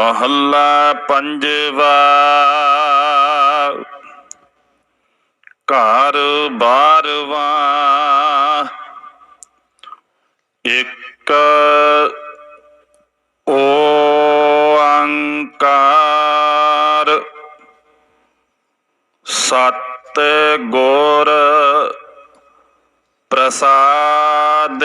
ਮਹੱਲਾ ਪੰਜਵਾ। ਘਰ ਬਾਰਵਾ। ਇੱਕ ਓੰਕਾਰ ਸਤ ਗੁਰ ਪ੍ਰਸਾਦ।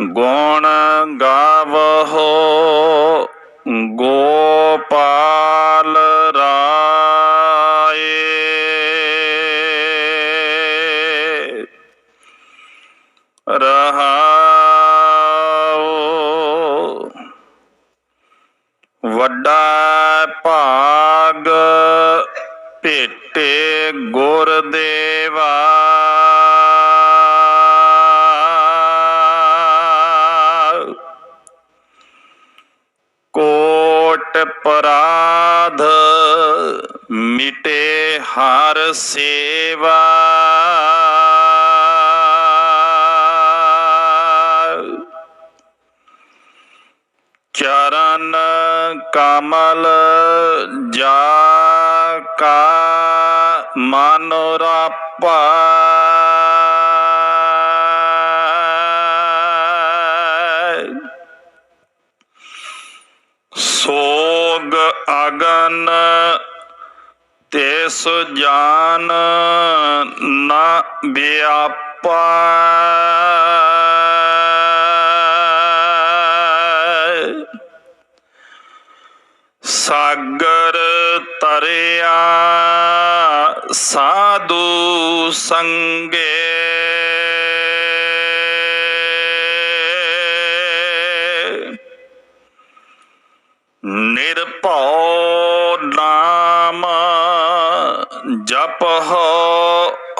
ਗੁਣ ਗਾਵਹੁ ਗੋਪਾਲ ਰਾਏ। ਰਹਾਉ ਵੱਡਾ ਭਾਗ ਭੇਟੇ ਗੁਰ ਦੇਵਾ ਕੋਟ ਪਰਾਧ ਮਿਟੇ ਹਰ ਸੇਵਾ। ਚਰਨ ਕਮਲ ਜਾ ਕਾ ਮਨ ਰਾਪਾ। ਸੋਗ ਅਗਨ ਤਿਸ ਜਾਨ ਨਾ ਵਿਆਪਾ। ਸਾਗਰ ਤਰਿਆ ਸਾਧੂ ਸੰਗੇ। ਨਿਰਭਉ ਨਾਮ ਜਪਹੁ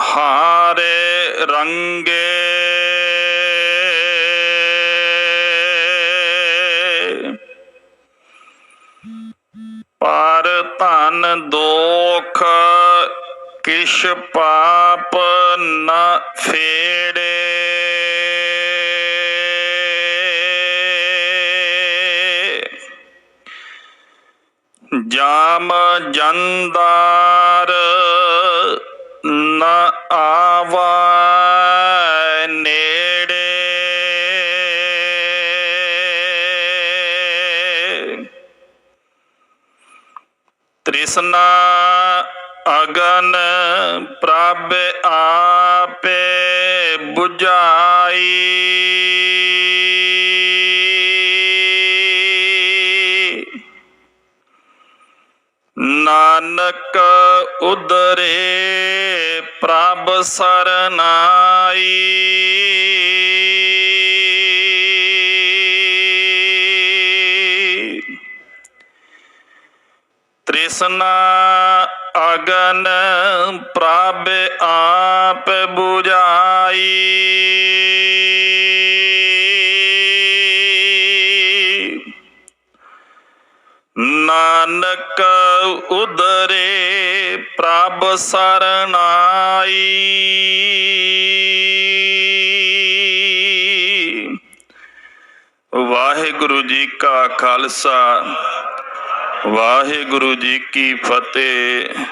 ਹਾਰੇ ਰੰਗੇ। ਪਰ ਧਨ ਦੋਖ ਕਿਛ ਪਾਪ ਨ ਫੇ ਜਾਮ ਜੰਦਾਰ ਨ ਆਵਾ ਨੇੜੇ। ਤ੍ਰਿਸ਼ਨਾ ਅਗਨ ਪ੍ਰਭ ਆਪੇ 부ਝਾਈ ਨਾਨਕ ਉਦਰੇ ਪ੍ਰਭ ਸਰਨਾਈ। ਤ੍ਰਿਸ਼ਨਾ ਅਗਨ ਪ੍ਰਭ ਆਪ 부ਝਾਈ ਨਾਨਕ ਉਦਰੇ ਪ੍ਰਭ ਸਰਨਾਈ ਵਾਹਿਗੁਰੂ ਜੀ ਕਾ ਖਾਲਸਾ ਵਾਹਿਗੁਰੂ ਜੀ ਕੀ ਫਤਿਹ।